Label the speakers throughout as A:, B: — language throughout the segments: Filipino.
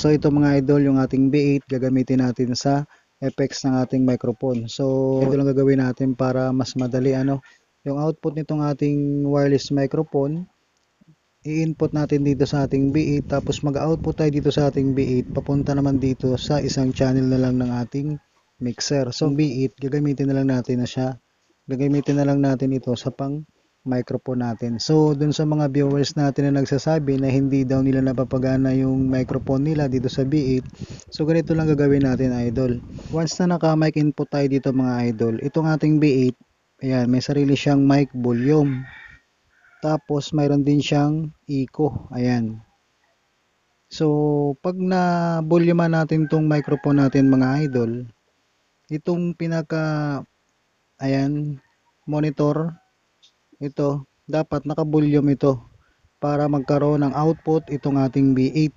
A: So ito mga idol, yung ating B8 gagamitin natin sa effects ng ating microphone. So ito lang gagawin natin para mas madali ano, yung output nitong ating wireless microphone i-input natin dito sa ating B8 tapos mag-output tayo dito sa ating B8 papunta naman dito sa isang channel na lang ng ating mixer. So B8 gagamitin na lang natin na siya. Gagamitin na lang natin ito sa pang microphone natin. So dun sa mga viewers natin na nagsasabi na hindi daw nila napapagana yung microphone nila dito sa B8. So ganito lang gagawin natin idol. Once na naka mic input tayo dito mga idol, itong ating B8 ayan may sarili siyang mic volume. Tapos mayroon din siyang echo. Ayan. So, pag na volume natin tong microphone natin mga idol, itong pinaka ayan, monitor ito, dapat naka-volume ito para magkaroon ng output itong ating B8.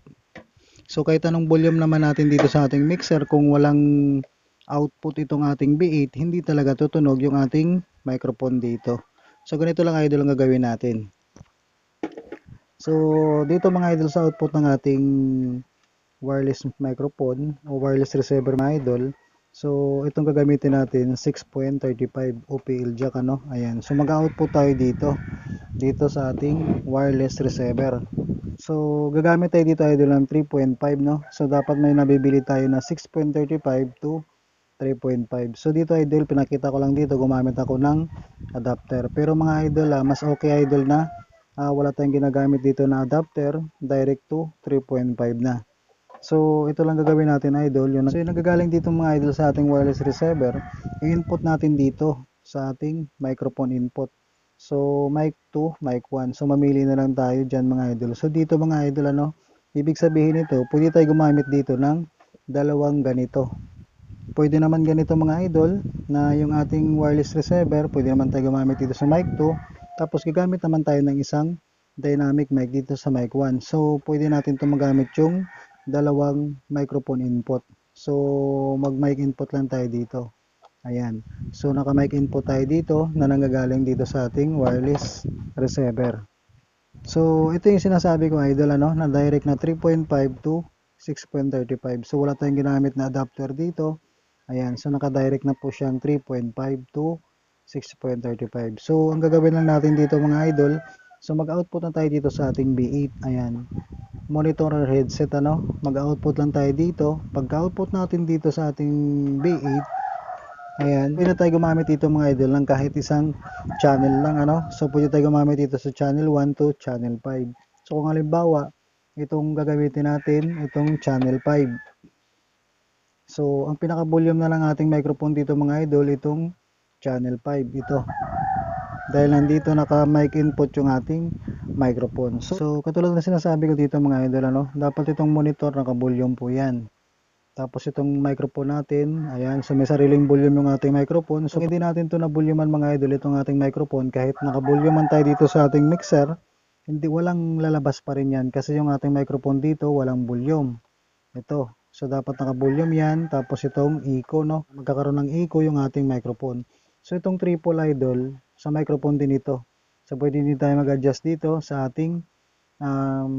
A: So, kahit anong volume naman natin dito sa ating mixer, kung walang output itong ating B8, hindi talaga tutunog yung ating microphone dito. So ganito lang idol ang gagawin natin. So dito mga idol sa output ng ating wireless microphone o wireless receiver mga idol. So itong gagamitin natin 6.35 OPL jack ano. Ayan. So mag-output tayo dito dito sa ating wireless receiver. So gagamit tayo dito idol ng 3.5 no. So dapat may nabibili tayo na 6.35 to 3.5 so dito idol pinakita ko lang dito gumamit ako ng adapter pero mga idol ah, mas okay idol na uh, wala tayong ginagamit dito na adapter direct to 3.5 na so ito lang gagawin natin idol yun. so yung nagagaling dito mga idol sa ating wireless receiver i-input natin dito sa ating microphone input so mic 2 mic 1 so mamili na lang tayo dyan mga idol so dito mga idol ano ibig sabihin ito pwede tayo gumamit dito ng dalawang ganito Pwede naman ganito mga idol na yung ating wireless receiver, pwede naman tayo gumamit dito sa mic 2. Tapos gagamit naman tayo ng isang dynamic mic dito sa mic 1. So pwede natin ito magamit yung dalawang microphone input. So mag mic input lang tayo dito. Ayan. So naka mic input tayo dito na nanggagaling dito sa ating wireless receiver. So ito yung sinasabi ko idol ano na direct na 3.5 to 6.35. So wala tayong ginamit na adapter dito Ayan, so naka-direct na po siyang 3.5 to 6.35. So, ang gagawin lang natin dito mga idol, so mag-output na tayo dito sa ating B8. Ayan, monitor headset ano, mag-output lang tayo dito. Pagka-output natin dito sa ating B8, ayan, pwede tayo gumamit dito mga idol ng kahit isang channel lang ano. So, pwede tayo gumamit dito sa channel 1 to channel 5. So, kung halimbawa, itong gagamitin natin, itong channel 5 So, ang pinaka-volume na lang ating microphone dito mga idol, itong channel 5 ito. Dahil nandito naka-mic input yung ating microphone. So, so katulad na sinasabi ko dito mga idol, ano, dapat itong monitor naka-volume po yan. Tapos itong microphone natin, ayan, so may sariling volume yung ating microphone. So, hindi natin to na volumean mga idol itong ating microphone kahit naka-volume man tayo dito sa ating mixer, hindi walang lalabas pa rin yan kasi yung ating microphone dito walang volume. Ito, So dapat naka-volume yan. Tapos itong echo, no? Magkakaroon ng echo yung ating microphone. So itong triple idol, sa microphone din ito. So pwede din tayo mag-adjust dito sa ating um,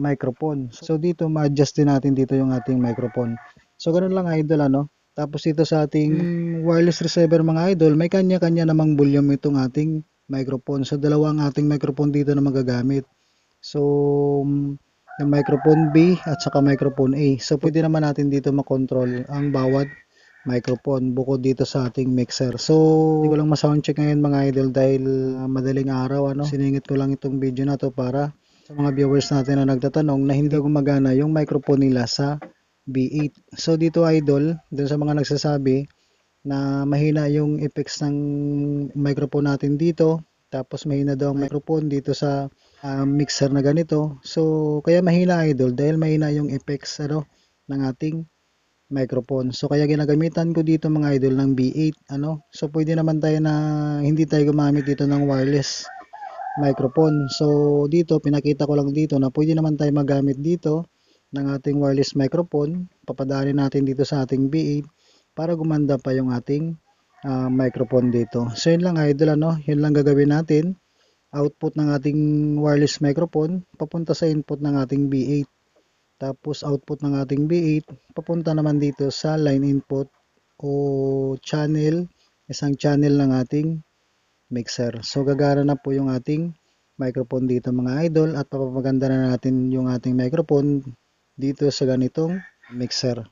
A: microphone. So dito ma-adjust din natin dito yung ating microphone. So ganun lang idol ano. Tapos dito sa ating wireless receiver mga idol, may kanya-kanya namang volume itong ating microphone. So dalawa ang ating microphone dito na magagamit. So yung microphone B at saka microphone A. So pwede naman natin dito makontrol ang bawat microphone bukod dito sa ating mixer. So hindi ko lang ma-sound check ngayon mga idol dahil uh, madaling araw ano. Siningit ko lang itong video na to para sa mga viewers natin na nagtatanong na hindi gumagana yung microphone nila sa B8. So dito idol, dun sa mga nagsasabi na mahina yung effects ng microphone natin dito tapos mahina daw ang microphone dito sa uh, mixer na ganito. So kaya mahina idol dahil mahina yung effects ano ng ating microphone. So kaya ginagamitan ko dito mga idol ng B8 ano. So pwede naman tayo na hindi tayo gumamit dito ng wireless microphone. So dito pinakita ko lang dito na pwede naman tayo magamit dito ng ating wireless microphone. Papadalin natin dito sa ating B8 para gumanda pa yung ating uh, microphone dito. So yun lang idol ano, yun lang gagawin natin. Output ng ating wireless microphone papunta sa input ng ating B8. Tapos output ng ating B8 papunta naman dito sa line input o channel, isang channel ng ating mixer. So gagana na po yung ating microphone dito mga idol at papapaganda na natin yung ating microphone dito sa ganitong mixer.